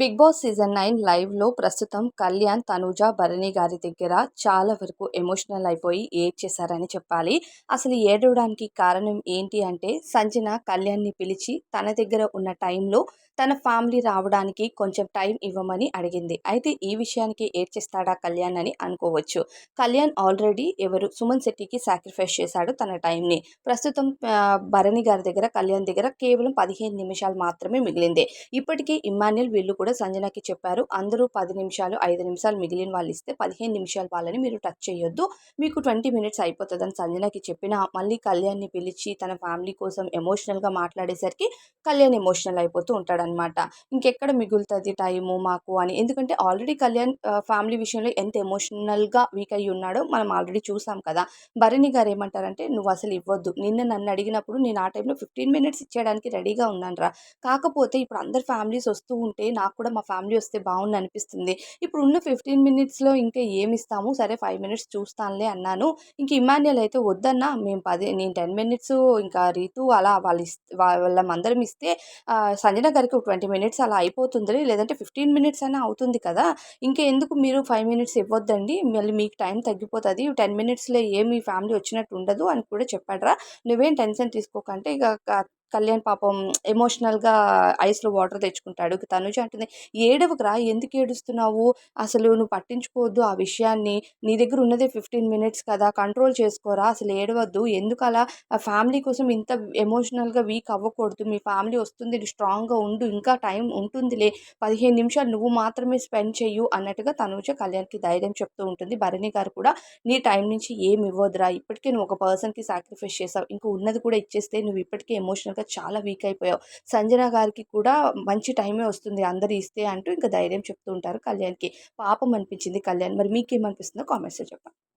Big boss season nine లైవ్లో ప్రస్తుతం కళ్యాణ్ తనూజ భరణి గారి దగ్గర చాలా వరకు ఎమోషనల్ అయిపోయి ఏడ్చేశారని చెప్పాలి. అసలు ఏడవడానికి కారణం ఏంటి అంటే సంజన కళ్యాణ్ని పిలిచి తన దగ్గర ఉన్న టైంలో తన ఫ్యామిలీ రావడానికి కొంచెం టైం ఇవ్వమని అడిగింది. అయితే ఈ విషయానికి ఏడ్చేస్తాడా కళ్యాణ్ అని అనుకోవచ్చు. కళ్యాణ్ ఆల్రెడీ ఎవరు? సుమన్ శెట్టికి సాక్రిఫైస్ చేశాడు తన టైంని. ప్రస్తుతం భరణి గారి దగ్గర కళ్యాణ్ దగ్గర కేవలం పదిహేను నిమిషాలు మాత్రమే మిగిలింది. ఇప్పటికీ ఇమాన్యుల్ వీళ్ళు కూడా సంజనకి చెప్పారు. అందరూ పది నిమిషాలు ఐదు నిమిషాలు మిగిలిన వాళ్ళు ఇస్తే పదిహేను నిమిషాలు వాళ్ళని మీరు టచ్ చేయొద్దు. మీకు ట్వంటీ మినిట్స్ అయిపోతుందని సంజనకి చెప్పిన మళ్ళీ కళ్యాణ్ని పిలిచి తన ఫ్యామిలీ కోసం ఎమోషనల్గా మాట్లాడేసరికి కళ్యాణ్ ఎమోషనల్ అయిపోతూ ఉంటాడనమాట ఇంకెక్కడ మిగులుతుంది టైము మాకు అని. ఎందుకంటే ఆల్రెడీ కళ్యాణ్ ఫ్యామిలీ విషయంలో ఎంత ఎమోషనల్గా వీక్ అయ్యి ఉన్నాడో మనం ఆల్రెడీ చూసాం కదా. భరణి గారు ఏమంటారంటే నువ్వు అసలు ఇవ్వద్దు. నిన్న నన్ను అడిగినప్పుడు నేను ఆ టైంలో ఫిఫ్టీన్ మినిట్స్ ఇచ్చేయడానికి రెడీగా ఉన్నాను రా కాకపోతే ఇప్పుడు అందరు ఫ్యామిలీస్ వస్తూ ఉంటే నాకు కూడా మా ఫ్యామిలీ వస్తే బాగుంది అనిపిస్తుంది ఇప్పుడు ఉన్న ఫిఫ్టీన్ మినిట్స్లో ఇంకా ఏమి ఇస్తాము సరే ఫైవ్ మినిట్స్ చూస్తానులే అన్నాను. ఇంక ఇమాన్యుల్ అయితే వద్దన్నా. మేము పది నేను టెన్ మినిట్స్ ఇంకా రీతు అలా వాళ్ళు వాళ్ళ అందరం ఇస్తే సంజన గారికి ఒక ట్వంటీ మినిట్స్ అలా అయిపోతుంది లేదంటే ఫిఫ్టీన్ మినిట్స్ అయినా అవుతుంది కదా. ఇంకా ఎందుకు మీరు ఫైవ్ మినిట్స్ ఇవ్వద్దండి? మళ్ళీ మీకు టైం తగ్గిపోతుంది. టెన్ మినిట్స్లో ఏమి ఫ్యామిలీ వచ్చినట్టు ఉండదు అని కూడా చెప్పాడరా. నువ్వేం టెన్షన్ తీసుకోకంటే ఇక కళ్యాణ్ పాపం ఎమోషనల్గా ఐస్లో వాటర్ తెచ్చుకుంటాడు. తనుజ అంటుంది ఏడవకురా ఎందుకు ఏడుస్తున్నావు? అసలు నువ్వు పట్టించుకోవద్దు ఆ విషయాన్ని. నీ దగ్గర ఉన్నదే ఫిఫ్టీన్ మినిట్స్ కదా కంట్రోల్ చేసుకోరా? అసలు ఏడవద్దు. ఎందుకు అలా? ఆ ఫ్యామిలీ కోసం ఇంత ఎమోషనల్గా వీక్ అవ్వకూడదు. మీ ఫ్యామిలీ వస్తుంది స్ట్రాంగ్గా ఉండు. ఇంకా టైం ఉంటుందిలే. పదిహేను నిమిషాలు నువ్వు మాత్రమే స్పెండ్ చెయ్యు అన్నట్టుగా తనుజ కళ్యాణ్కి ధైర్యం చెప్తూ ఉంటుంది. భరణి గారు కూడా నీ టైం నుంచి ఏమి ఇవ్వదురా ఇప్పటికే నువ్వు ఒక పర్సన్కి సాక్రిఫైస్ చేసావు. ఇంకా ఉన్నది కూడా ఇచ్చేస్తే నువ్వు ఇప్పటికే తర్వాత చాలా వీక్ అయిపోయావు. సంజన గారికి కూడా మంచి టైమే వస్తుంది అందరు ఇస్తే అంటూ ఇంకా ధైర్యం చెప్తూ ఉంటారు కళ్యాణ్కి. పాపం అనిపించింది కళ్యాణ్. మరి మీకేమనిపిస్తుందో కామెంట్స్లో చెప్పండి.